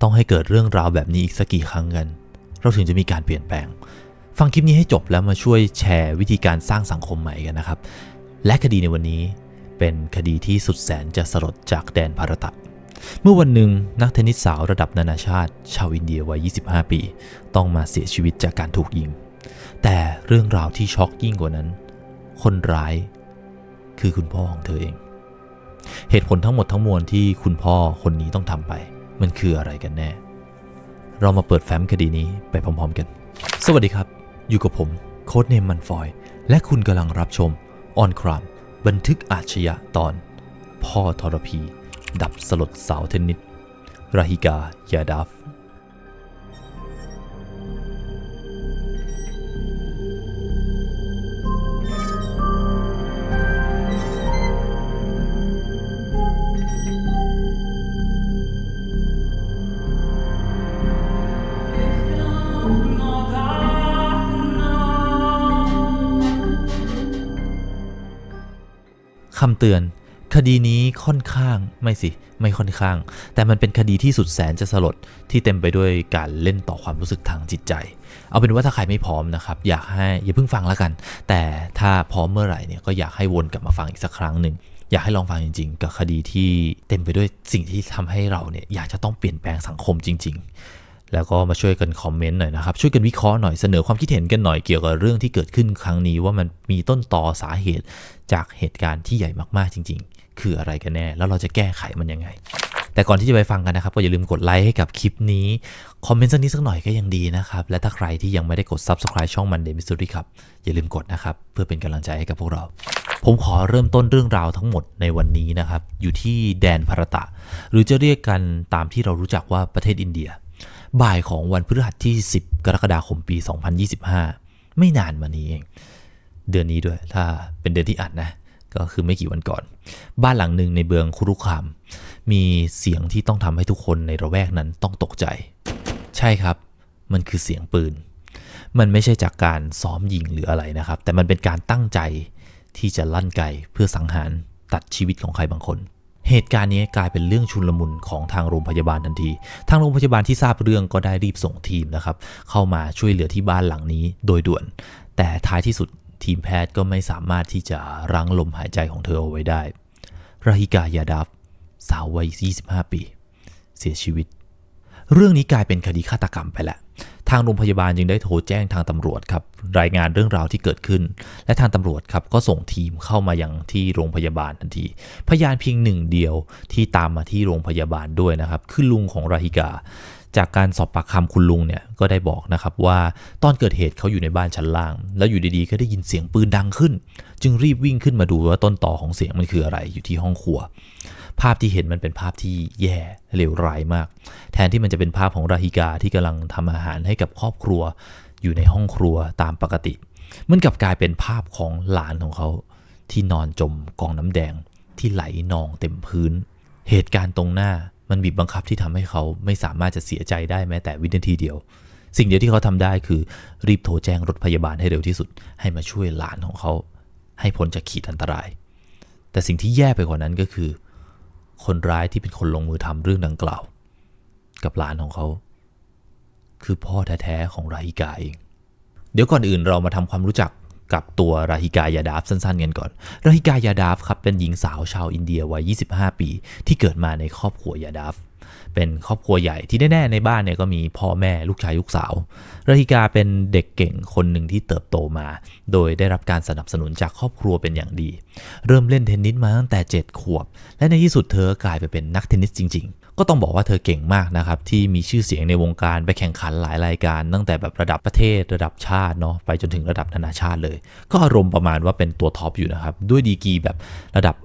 ต้องให้เกิดเรื่องราวแบบนี้อีกสักกี่ครั้งกัน เราถึงจะมีการเปลี่ยนแปลง ฟังคลิปนี้ให้จบแล้วมาช่วยแชร์วิธีการสร้างสังคมใหม่กันนะครับ และคดีในวันนี้เป็นคดีที่สุดแสนจะสลดจากแดนภารตะ เมื่อวันหนึ่งนักเทนนิสสาวระดับนานาชาติ ชาวอินเดียวัย 25 ปี ต้องมาเสียชีวิตจากการถูกยิง แต่เรื่องราวที่ช็อกยิ่งกว่านั้น คนร้าย คือคุณพ่อของเธอเอง เหตุผลทั้งหมดทั้งมวลที่คุณพ่อคนนี้ต้องทำไป มันคืออะไรกันแน่ เรามาเปิดแฟ้มคดีนี้ไปพร้อมๆกัน สวัสดีครับ อยู่กับผมโค้ดเนมมันฟอย และคุณกำลังรับชมออนครามบันทึกอาชญาตอน พ่อทรพี ดับสลดสาวเทนนิสราฮิกายาดาฟ คำเตือน คดีนี้ค่อนข้างไม่สิ ไม่ค่อนข้าง แต่มันเป็นคดีที่สุดแสนจะสลดที่เต็มไปด้วยการเล่นต่อความรู้สึกทางจิตใจ เอาเป็นว่าถ้าใครไม่พร้อมนะครับ อยากให้อย่าเพิ่งฟังแล้วกัน แต่ถ้าพร้อมเมื่อไหร่เนี่ยก็อยากให้วนกลับมาฟังอีกสักครั้งหนึ่งอยากให้ลองฟังจริง ๆ กับคดีที่เต็มไปด้วยสิ่งที่ทำให้เราเนี่ยอยากจะต้องเปลี่ยนแปลงสังคมจริง ๆ แล้วก็มาช่วยกันคอมเมนต์หน่อยนะครับช่วยกันวิเคราะห์หน่อยเสนอความคิดเห็นกันหน่อยเกี่ยวกับเรื่องที่เกิดขึ้นครั้งนี้ว่ามันมีต้นตอสาเหตุจากเหตุการณ์ที่ใหญ่มากๆจริง ๆ คืออะไรกันแน่ แล้วเราจะแก้ไขมันยังไงแต่ก่อนที่จะไปฟังกันนะครับ ก็อย่าลืมกดไลค์ให้กับคลิปนี้ คอมเมนต์สักนิดสักหน่อยก็ยังดีนะครับ และถ้าใครที่ยังไม่ได้กด Subscribe ช่องมันเดมิส t รีครับ อย่าลืมกดนะครับ เพื่อเป็นกำลังใจให้กับพวกเรา ผมขอเริ่มต้นเรื่องราวทั้งหมดในวันนี้นะครับ อยู่ที่แดนพารตะ หรือจะเรียกกันตามที่เรารู้จักว่าประเทศอินเดีย บ่ายของวันพฤหัสที่ 10 กรกฎาคมปี 2025 ไม่นานมานี้เอง เดือนนี้ด้วย ถ้าเป็นเดือนที่อัดนะ ก็คือไม่กี่วันก่อน บ้านหลังหนึ่งในเบืองคุรุคาม มีเสียงที่ต้องทำให้ทุกคนในระแวกนั้นต้องตกใจ ใช่ครับ มันคือเสียงปืน มันไม่ใช่จากการซ้อมยิงหรืออะไรนะครับ แต่มันเป็นการตั้งใจที่จะลั่นไกเพื่อสังหารตัดชีวิตของใครบางคน เหตุการณ์นี้กลายเป็นเรื่องชุลมุนของทางโรงพยาบาลทันที ทางโรงพยาบาลที่ทราบเรื่องก็ได้รีบส่งทีมนะครับเข้ามาช่วยเหลือที่บ้านหลังนี้โดยด่วน แต่ท้ายที่สุดทีมแพทย์ก็ไม่สามารถที่จะรั้งลมหายใจของเธอเอาไว้ได้ราฮิกายาดัฟสาววัย 25 ปี เสียชีวิต เรื่องนี้กลายเป็นคดีฆาตกรรมไปแล้ว ทางโรงพยาบาลจึงได้โทรแจ้งทางตำรวจครับรายงานเรื่องราวที่เกิดขึ้น และทางตำรวจครับก็ส่งทีมเข้ามายังที่โรงพยาบาลทันที พยานเพียงหนึ่งเดียวที่ตามมาที่โรงพยาบาลด้วยนะครับคือลุงของราฮิกา จากการสอบปากคำคุณลุงเนี่ยก็ได้บอกนะครับว่าตอนเกิดเหตุเขาอยู่ในบ้านชั้นล่าง แล้วอยู่ดีๆก็ได้ยินเสียงปืนดังขึ้น จึงรีบวิ่งขึ้นมาดูว่าต้นต่อของเสียงมันคืออะไรอยู่ที่ห้องครัว ภาพที่เห็นมันเป็นภาพที่แย่เลวร้ายมาก แทนที่มันจะเป็นภาพของราฮิกาที่กำลังทำอาหารให้กับครอบครัว อยู่ในห้องครัวตามปกติ มันกลับกลายเป็นภาพของหลานของเขาที่นอนจมกองน้ำแดงที่ไหลนองเต็มพื้น เหตุการณ์ตรงหน้า มันบีบบังคับที่ทำให้เขาไม่สามารถจะเสียใจได้แม้แต่วินาทีเดียว สิ่งเดียวที่เขาทำได้คือรีบโทรแจ้งรถพยาบาลให้เร็วที่สุด ให้มาช่วยหลานของเขา ให้พ้นจากขีดอันตราย แต่สิ่งที่แย่ไปกว่านั้นก็คือ คนร้ายที่เป็นคนลงมือทำเรื่องดังกล่าว กับหลานของเขา คือพ่อแท้ๆของราฮิกาเอง เดี๋ยวก่อนอื่นเรามาทำความรู้จัก กับตัวราฮิกายาดาฟสั้นๆกันก่อน ราฮิกายาดาฟครับเป็นหญิงสาวชาวอินเดียวัย 25 ปี ที่เกิดมาในครอบครัวยาดาฟเป็นครอบครัวใหญ่ที่แน่ๆในบ้านเนี่ยก็มีพ่อแม่ลูกชายลูกสาวราฮิกาเป็นเด็กเก่งคนหนึ่งที่เติบโตมา โดยได้รับการสนับสนุนจากครอบครัวเป็นอย่างดี เริ่มเล่นเทนนิสมาตั้งแต่ 7 ขวบ และในที่สุดเธอกลายไปเป็นนักเทนนิสจริง ๆ ก็ต้องบอกว่าเธอเก่งมากนะครับ ที่มีชื่อเสียงในวงการไปแข่งขันหลายรายการ ตั้งแต่แบบระดับประเทศระดับชาติเนาะไปจนถึงระดับนานาชาติเลย ก็อารมณ์ประมาณว่าเป็นตัวท็อปอยู่นะครับ ด้วยดีกีแบบระดับ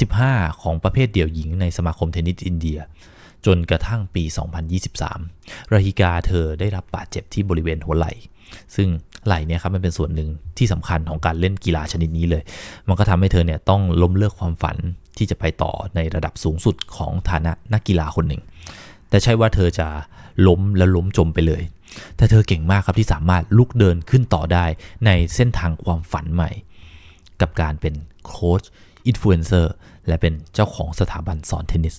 35 ของประเภทเดี่ยวหญิงในสมาคมเทนนิสอินเดีย จนกระทั่งปี 2023ราฮิกาเธอได้รับบาดเจ็บที่บริเวณหัวไหล่ ซึ่งไหล่เนี่ยครับมันเป็นส่วนหนึ่งที่สำคัญของการเล่นกีฬาชนิดนี้เลย มันก็ทำให้เธอเนี่ยต้องล้มเลิกความฝันที่จะไปต่อในระดับสูงสุดของฐานะนักกีฬาคนหนึ่ง แต่ใช่ว่าเธอจะล้มแล้วล้มจมไปเลย แต่เธอเก่งมากครับที่สามารถลุกเดินขึ้นต่อได้ในเส้นทางความฝันใหม่ กับการเป็นโค้ชอินฟลูเอนเซอร์และเป็นเจ้าของสถาบันสอนเทนนิส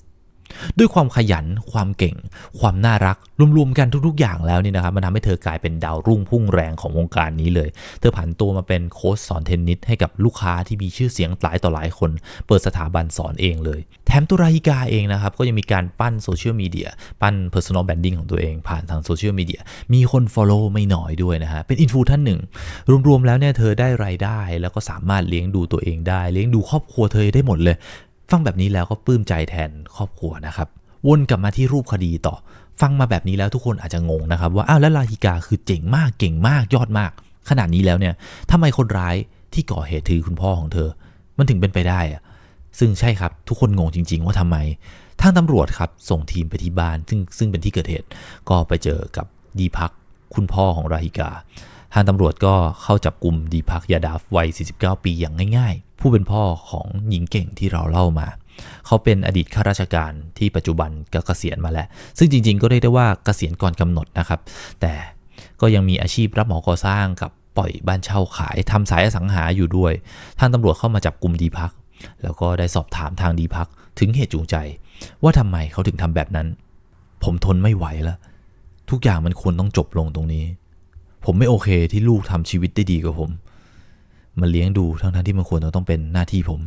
ด้วยความขยันความเก่ง ความน่ารักรวมๆกันทุกๆ อย่างแล้วนี่นะครับมันทำให้เธอกลายเป็นดาวรุ่งพุ่งแรงของวงการนี้เลย เธอผันตัวมาเป็นโค้ชสอนเทนนิสให้กับลูกค้าที่มีชื่อเสียงหลายต่อหลายคน เปิดสถาบันสอนเองเลย แถมตัวราฮิกาเองนะครับ ก็ยังมีการปั้นโซเชียลมีเดียปั้น personal branding ของตัวเองผ่านทางโซเชียลมีเดียมีคน follow ไม่น้อยด้วยนะฮะเป็นอินฟูท่านหนึ่ง รวมๆแล้วเนี่ยเธอได้รายได้แล้วก็สามารถเลี้ยงดูตัวเองได้ เลี้ยงดูครอบครัวเธอได้หมดเลย ฟังแบบนี้แล้วก็ปลื้มใจแทนครอบครัวนะครับวนกลับมาที่รูปคดีต่อ ฟังมาแบบนี้แล้วทุกคนอาจจะงงนะครับ ว่าอ้าวแล้วลาฮิกาคือเจ๋งมากเก่งมากยอดมาก ขนาดนี้แล้วเนี่ยทำไมคนร้ายที่ก่อเหตุถือคุณพ่อของเธอ มันถึงเป็นไปได้อะซึ่งใช่ครับทุกคนงงจริง ๆ ว่าทำไมทางตำรวจครับส่งทีมไปที่บ้าน ซึ่งซึ่งเป็นที่เกิดเหตุ ก็ไปเจอกับดีพักคุณพ่อของราฮิกา ทางตำรวจก็เข้าจับกลุ่มดีพักยาดาฟวัย 49 ปีอย่างง่ายๆ ผู้เป็นพ่อของหญิงเก่งที่เราเล่ามา เขาเป็นอดีตข้าราชการที่ปัจจุบันก็เกษียณมาแล้ว ซึ่งจริงๆ ก็เรียกได้ว่าเกษียณก่อนกำหนดนะครับ แต่ก็ยังมีอาชีพรับเหมาก่อสร้างกับปล่อยบ้านเช่าขายทำสายอสังหาอยู่ด้วย ทางตำรวจเข้ามาจับกลุ่มดีพัก แล้วก็ได้สอบถามทางดีพักถึงเหตุจูงใจ ว่าทำไมเขาถึงทำแบบนั้น ผมทนไม่ไหวแล้วทุกอย่างมันควรต้องจบลงตรงนี้ ผมไม่โอเคที่ลูกทำชีวิตได้ดีกว่าผม มันเลี้ยงดูทั้งๆทที่มันควรจะต้องเป็นหน้าที่ผม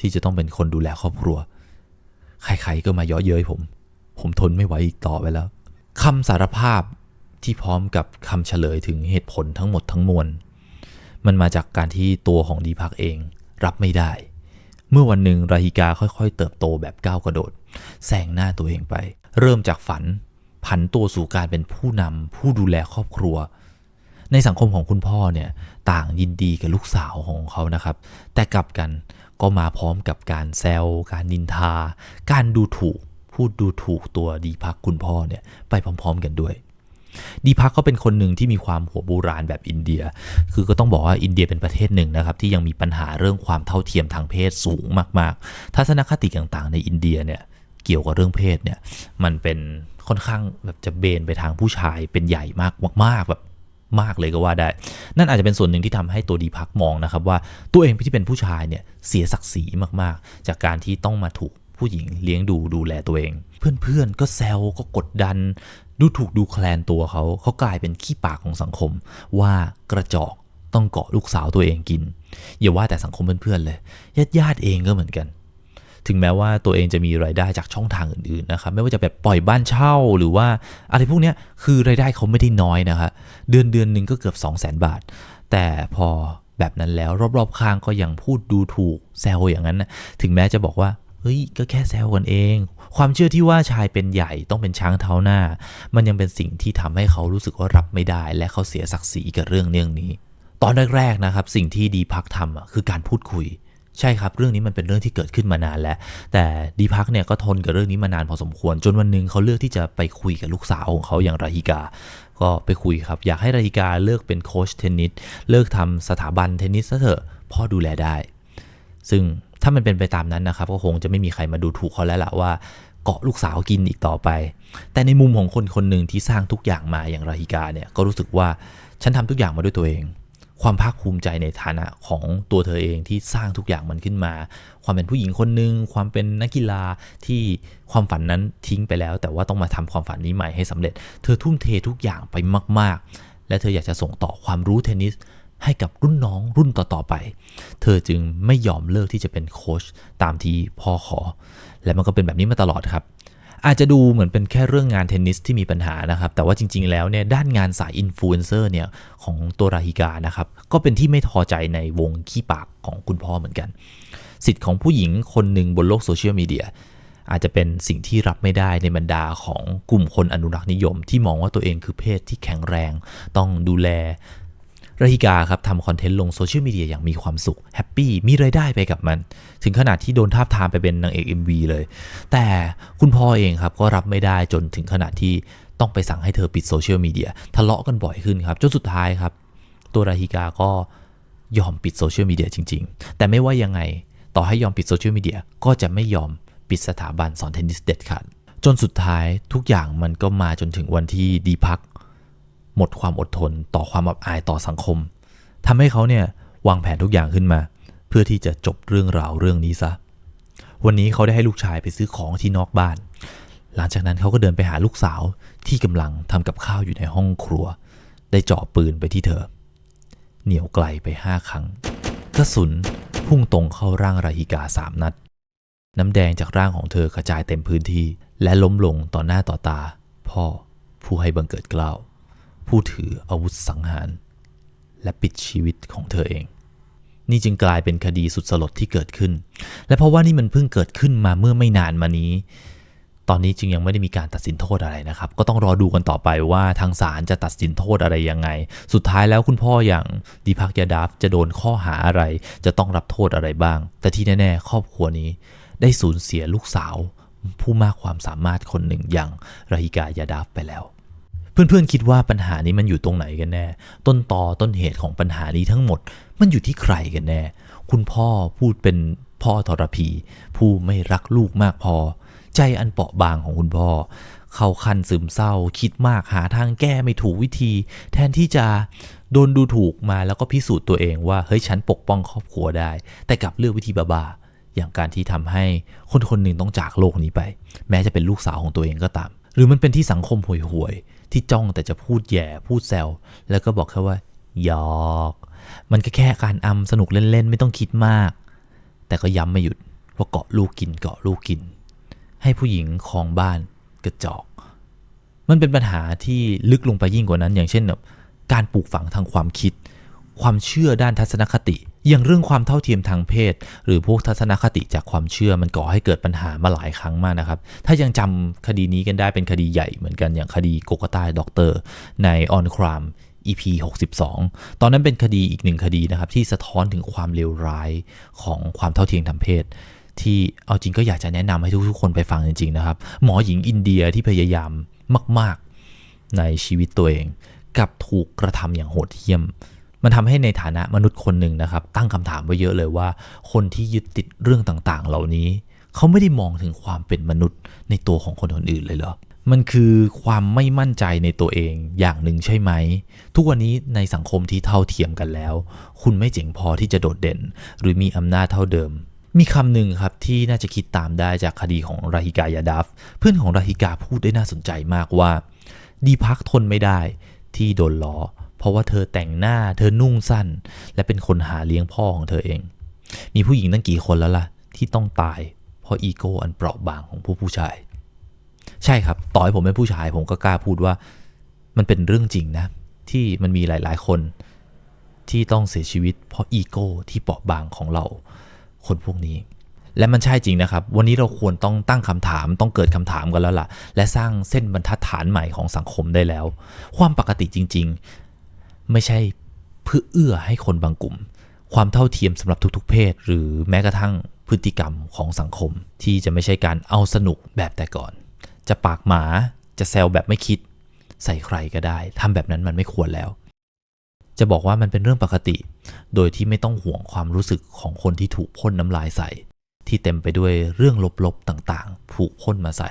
ที่จะต้องเป็นคนดูแลครอบครัว ใครๆก็มาเย่อเย้ยผม ผมทนไม่ไหวอีกต่อไปแล้วคำสารภาพที่พร้อมกับคำเฉลยถึงเหตุผลทั้งหมดทั้งมวลมันมาจากการที่ตัวของดีพักเองรับไม่ได้ เมื่อวันหนึ่งราฮิกาค่อยๆ เติบโตแบบก้าวกระโดดแซงหน้าตัวเองไป เริ่มจากฝันผันตัวสู่การเป็นผู้นำผู้ดูแลครอบครัว ในสังคมของคุณพ่อเนี่ยต่างยินดีกับลูกสาวของเขานะครับ แต่กลับกันก็มาพร้อมกับการแซวการนินทา การดูถูกพูดดูถูกตัวดีพักคุณพ่อเนี่ยไปพร้อม ๆ กันด้วย ดีพักเขาเป็นคนหนึ่งที่มีความหัวโบราณแบบอินเดีย คือก็ต้องบอกว่าอินเดียเป็นประเทศหนึ่งนะครับ ที่ยังมีปัญหาเรื่องความเท่าเทียมทางเพศสูงมากๆ ทัศนคติต่างๆ ในอินเดียเนี่ยเกี่ยวกับเรื่องเพศเนี่ยมันเป็นค่อนข้างแบบจะเบนไปทางผู้ชายเป็นใหญ่มากมากๆแบบ มากเลยก็ว่าได้ นั่นอาจจะเป็นส่วนหนึ่งที่ทำให้ตัวดีพักมองนะครับว่าตัวเองที่เป็นผู้ชายเนี่ยเสียศักดิ์ศรีมากๆ จากการที่ต้องมาถูกผู้หญิงเลี้ยงดูดูแลตัวเอง เพื่อนๆก็แซวก็กดดัน ดูถูกดูแคลนตัวเขา เขากลายเป็นขี้ปากของสังคม ว่ากระจอกต้องเกาะลูกสาวตัวเองกินอย่าว่าแต่สังคมเพื่อนๆเลยญาติญาติๆเองก็เหมือนกัน ถึงแม้ว่าตัวเองจะมีรายได้จากช่องทางอื่นๆนะครับไม่ว่าจะแบบปล่อยบ้านเช่าหรือว่าอะไรพวกนี้คือรายได้เขาไม่ได้น้อยนะครับเดือนเดือนหนึ่งก็เกือบ 2 0 0 0 0 0 บาท แต่พอแบบนั้นแล้วรอบๆข้างก็ยังพูดดูถูกแซวอย่างนั้นนะถึงแม้จะบอกว่าเฮ้ยก็แค่แซวกันเอง ความเชื่อที่ว่าชายเป็นใหญ่ต้องเป็นช้างเท้าหน้า มันยังเป็นสิ่งที่ทำให้เขารู้สึกว่ารับไม่ได้ และเขาเสียศักดิ์ศรีกับเรื่องเรื่องนี้ ตอนแรกๆนะครับ สิ่งที่ดีพักทำคือการพูดคุย ใช่ครับเรื่องนี้มันเป็นเรื่องที่เกิดขึ้นมานานแล้ว แต่ดีพักเนี่ยก็ทนกับเรื่องนี้มานานพอสมควร จนวันหนึ่งเขาเลือกที่จะไปคุยกับลูกสาวของเขาอย่างราฮิกา ก็ไปคุยครับ อยากให้ราฮิกาเลิกเป็นโค้ชเทนนิสเลิกทำสถาบันเทนนิสซะเถอะพ่อดูแลได้ ซึ่งถ้ามันเป็นไปตามนั้นนะครับ ก็คงจะไม่มีใครมาดูถูกเขาแล้วล่ะว่าเกาะลูกสาวกินอีกต่อไป แต่ในมุมของคนคนหนึ่งที่สร้างทุกอย่างมาอย่างราฮิกาเนี่ยก็รู้สึกว่าฉันทำทุกอย่างมาด้วยตัวเอง ความภาคภูมิใจในฐานะของตัวเธอเองที่สร้างทุกอย่างมันขึ้นมา ความเป็นผู้หญิงคนหนึ่งความเป็นนักกีฬาที่ความฝันนั้นทิ้งไปแล้ว แต่ว่าต้องมาทำความฝันนี้ใหม่ให้สำเร็จ เธอทุ่มเททุกอย่างไปมาก ๆ และเธออยากจะส่งต่อความรู้เทนนิสให้กับรุ่นน้องรุ่นต่อ ๆ ไป เธอจึงไม่ยอมเลิกที่จะเป็นโค้ชตามที่พ่อขอ และมันก็เป็นแบบนี้มาตลอดครับ อาจจะดูเหมือนเป็นแค่เรื่องงานเทนนิสที่มีปัญหานะครับ แต่ว่าจริง ๆ แล้วเนี่ยด้านงานสายอินฟลูเอนเซอร์เนี่ยของตัวราฮิกานะครับ ก็เป็นที่ไม่พอใจในวงขี้ปากของคุณพ่อเหมือนกัน สิทธิ์ของผู้หญิงคนหนึ่งบนโลกโซเชียลมีเดียอาจจะเป็นสิ่งที่รับไม่ได้ในบรรดาของกลุ่มคนอนุรักษ์นิยม ที่มองว่าตัวเองคือเพศที่แข็งแรง ต้องดูแล ราฮิกาครับทำคอนเทนต์ลงโซเชียลมีเดียอย่างมีความสุขแฮปปี้มีรายได้ไปกับมัน ถึงขนาดที่โดนทาบทามไปเป็นนางเอก MV เลย แต่คุณพ่อเองครับก็รับไม่ได้จนถึงขนาดที่ต้องไปสั่งให้เธอปิดโซเชียลมีเดียทะเลาะกันบ่อยขึ้นครับจนสุดท้ายครับ ตัวราฮิกาก็ยอมปิดโซเชียลมีเดียจริง ๆ แต่ไม่ว่ายังไงต่อให้ยอมปิดโซเชียลมีเดียก็จะไม่ยอมปิดสถาบันสอนเทนนิสเด็ดขาดจนสุดท้ายทุกอย่างมันก็มาจนถึงวันที่ดีพัก หมดความอดทนต่อความอับอายต่อสังคมทำให้เขาเนี่ยวางแผนทุกอย่างขึ้นมา เพื่อที่จะจบเรื่องราวเรื่องนี้ซะ วันนี้เขาได้ให้ลูกชายไปซื้อของที่นอกบ้าน หลังจากนั้นเขาก็เดินไปหาลูกสาวที่กำลังทำกับข้าวอยู่ในห้องครัว ได้เจาะปืนไปที่เธอ เหนียวไกลไปห้าครั้งกระสุนพุ่งตรงเข้าร่างราฮิกาสามนัด น้ำแดงจากร่างของเธอกระจายเต็มพื้นที่ และล้มลงต่อหน้าต่อตา พ่อผู้ให้บังเกิดเกล้าว ผู้ถืออาวุธสังหาร และปิดชีวิตของเธอเอง นี่จึงกลายเป็นคดีสุดสลดที่เกิดขึ้น และเพราะว่านี่มันเพิ่งเกิดขึ้นมาเมื่อไม่นานมานี้ ตอนนี้จึงยังไม่ได้มีการตัดสินโทษอะไรนะครับ ก็ต้องรอดูกันต่อไปว่าทางศาลจะตัดสินโทษอะไรยังไง สุดท้ายแล้วคุณพ่ออย่างดีพักยาดาฟจะโดนข้อหาอะไร จะต้องรับโทษอะไรบ้าง แต่ที่แน่ๆ ครอบครัวนี้ได้สูญเสียลูกสาวผู้มากความสามารถคนหนึ่งอย่างราฮิกายาดาฟไปแล้ว เพื่อนๆคิดว่าปัญหานี้มันอยู่ตรงไหนกันแน่ ต้นตอต้นเหตุของปัญหานี้ทั้งหมด มันอยู่ที่ใครกันแน่ คุณพ่อพูดเป็นพ่อทรพี ผู้ไม่รักลูกมากพอ ใจอันเปราะบางของคุณพ่อ เขาคันซึมเศร้า คิดมากหาทางแก้ไม่ถูกวิธี แทนที่จะโดนดูถูกมาแล้วก็พิสูจน์ตัวเองว่าเฮ้ยฉันปกป้องครอบครัวได้ แต่กลับเลือกวิธีบ้าๆอย่างการที่ทำให้คนคนหนึ่งต้องจากโลกนี้ไป แม้จะเป็นลูกสาวของตัวเองก็ตาม หรือมันเป็นที่สังคมห่วยๆ ที่จ้องแต่จะพูดแย่พูดแซวแล้วก็บอกแค่ว่าหยอกมันก็แค่การอำสนุกเล่นๆ ไม่ต้องคิดมาก แต่ก็ย้ำไม่หยุดว่าเกาะลูกกินเกาะลูกกิน ให้ผู้หญิงครองบ้านกระจอก มันเป็นปัญหาที่ลึกลงไปยิ่งกว่านั้น อย่างเช่นแบบการปลูกฝังทางความคิด ความเชื่อด้านทัศนคติ อย่างเรื่องความเท่าเทียมทางเพศ หรือพวกทัศนคติจากความเชื่อมันก่อให้เกิดปัญหามาหลายครั้งมากนะครับ ถ้ายังจำคดีนี้กันได้เป็นคดีใหญ่เหมือนกันอย่างคดีโกกต้าด็อกเตอร์ใน On Crime EP 62 ตอนนั้นเป็นคดีอีกหนึ่งคดีนะครับ ที่สะท้อนถึงความเลวร้ายของความเท่าเทียมทางเพศ ที่เอาจริงก็อยากจะแนะนำให้ทุกๆคนไปฟังจริงๆนะครับ หมอหญิงอินเดียที่พยายามมาก ๆในชีวิตตัวเอง กับถูกกระทำอย่างโหดเหี้ยม มันทำให้ในฐานะมนุษย์คนหนึ่งนะครับ ตั้งคำถามไว้เยอะเลยว่า คนที่ยึดติดเรื่องต่างๆ เหล่านี้ เขาไม่ได้มองถึงความเป็นมนุษย์ในตัวของคนคนอื่นเลยเหรอมันคือความไม่มั่นใจในตัวเองอย่างหนึ่งใช่ไหม ทุกวันนี้ในสังคมที่เท่าเทียมกันแล้ว คุณไม่เจ๋งพอที่จะโดดเด่น หรือมีอำนาจเท่าเดิม มีคำหนึ่งครับที่น่าจะคิดตามได้จากคดีของราฮิกายาดัฟ เพื่อนของราฮิกาพูดได้น่าสนใจมากว่า ดีพักทนไม่ได้ที่โดนล้อ เพราะว่าเธอแต่งหน้าเธอนุ่งสั้น และเป็นคนหาเลี้ยงพ่อของเธอเอง มีผู้หญิงตั้งกี่คนแล้วล่ะ ที่ต้องตาย เพราะอีโก้อันเปราะบางของผู้ผู้ชาย ใช่ครับ ต่อให้ผมเป็นผู้ชายผมก็กล้าพูดว่ามันเป็นเรื่องจริงนะ ที่มันมีหลาย ๆ คนที่ต้องเสียชีวิต เพราะอีโก้ที่เปราะบางของเราคนพวกนี้ และมันใช่จริงนะครับ วันนี้เราควรต้องตั้งคำถามต้องเกิดคำถามกันแล้วล่ะ และสร้างเส้นบรรทัดฐานใหม่ของสังคมได้แล้ว ความปกติจริง ไม่ใช่เพื่อเอื้อให้คนบางกลุ่ม ความเท่าเทียมสำหรับทุก ๆ เพศ หรือแม้กระทั่งพฤติกรรมของสังคม ที่จะไม่ใช่การเอาสนุกแบบแต่ก่อน จะปากหมาจะแซวแบบไม่คิด ใส่ใครก็ได้ทำแบบนั้นมันไม่ควรแล้ว จะบอกว่ามันเป็นเรื่องปกติ โดยที่ไม่ต้องห่วงความรู้สึกของคนที่ถูกพ่นน้ำลายใส่ ที่เต็มไปด้วยเรื่องลบๆต่างๆ ผูกพ่นมาใส่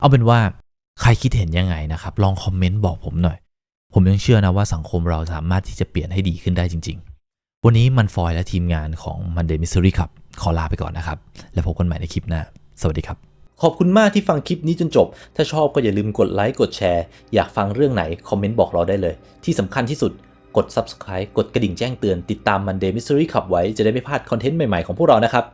เอาเป็นว่าใครคิดเห็นยังไงนะครับ ลองคอมเมนต์บอกผมหน่อย ผมยังเชื่อนะว่าสังคมเราสามารถที่จะเปลี่ยนให้ดีขึ้นได้จริง ๆ วันนี้มันฟอยและทีมงานของ Monday Mystery ครับ ขอลาไปก่อนนะครับ แล้วพบกันใหม่ในคลิปหน้า สวัสดีครับ ขอบคุณมากที่ฟังคลิปนี้จนจบ ถ้าชอบก็อย่าลืมกดไลค์กดแชร์ อยากฟังเรื่องไหน คอมเมนต์บอกเราได้เลย ที่สำคัญที่สุดกด Subscribe กดกระดิ่งแจ้งเตือนติดตาม Monday Mystery ขับไว้จะได้ไม่พลาดคอนเทนต์ใหม่ ๆ ของพวกเรานะครับ